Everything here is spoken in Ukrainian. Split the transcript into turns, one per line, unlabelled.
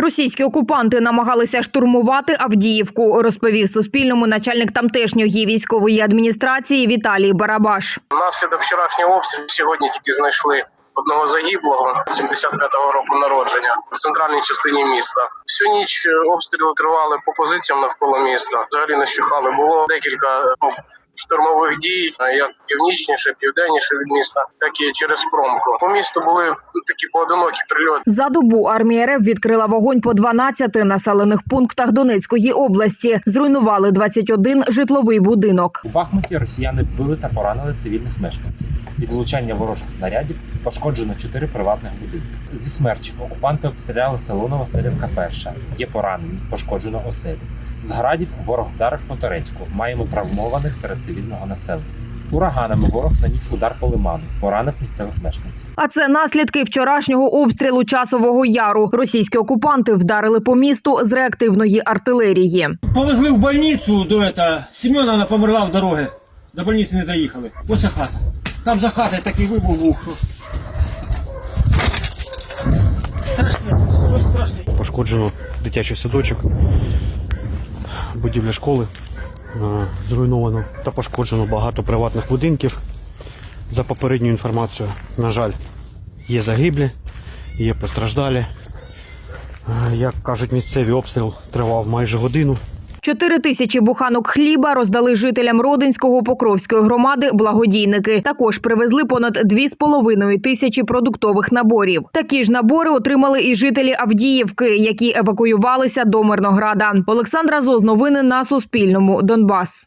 Російські окупанти намагалися штурмувати Авдіївку, розповів Суспільному начальник тамтешньої військової адміністрації Віталій Барабаш.
Внаслідок вчорашнього обстрілу сьогодні тільки знайшли одного загиблого 75-го року народження в центральній частині міста. Всю ніч е, обстріли тривали по позиціям навколо міста. Взагалі не щухали. Було декілька ну, штурмових дій, як північніше, південніше від міста, так і через промку. По місту були такі поодинокі прильоти.
За добу армія РФ відкрила вогонь по 12 населених пунктах Донецької області. Зруйнували 21 житловий будинок.
У Бахмуті росіяни вбили та поранили цивільних мешканців. Від влучання ворожих снарядів пошкоджено чотири приватних будинки. Зі смерчів окупанти обстріляли село Новоселівка перша. Є поранені, пошкоджено оселі. З градів ворог вдарив по Торецьку. Маємо травмованих серед цивільного населення. Ураганами ворог наніс удар по лиману, поранив місцевих мешканців.
А це наслідки вчорашнього обстрілу часового яру. Російські окупанти вдарили по місту з реактивної артилерії.
Повезли в больницу до этого. Семена вона померла в дорогі. До больниці не доїхали. Ось хата. Там за хатою такий вибух був, що. Страшне, щось страшне.
пошкоджено дитячий садочок, будівля школи е, зруйновано та пошкоджено багато приватних будинків. За попередньою інформацією, на жаль, є загиблі, є постраждалі. Е, Як кажуть, місцевий обстріл тривав майже годину.
Чотири тисячі буханок хліба роздали жителям Родинського Покровської громади благодійники. Також привезли понад дві з половиною тисячі продуктових наборів. Такі ж набори отримали і жителі Авдіївки, які евакуювалися до Мирнограда. Олександра Зоз, новини на Суспільному. Донбас.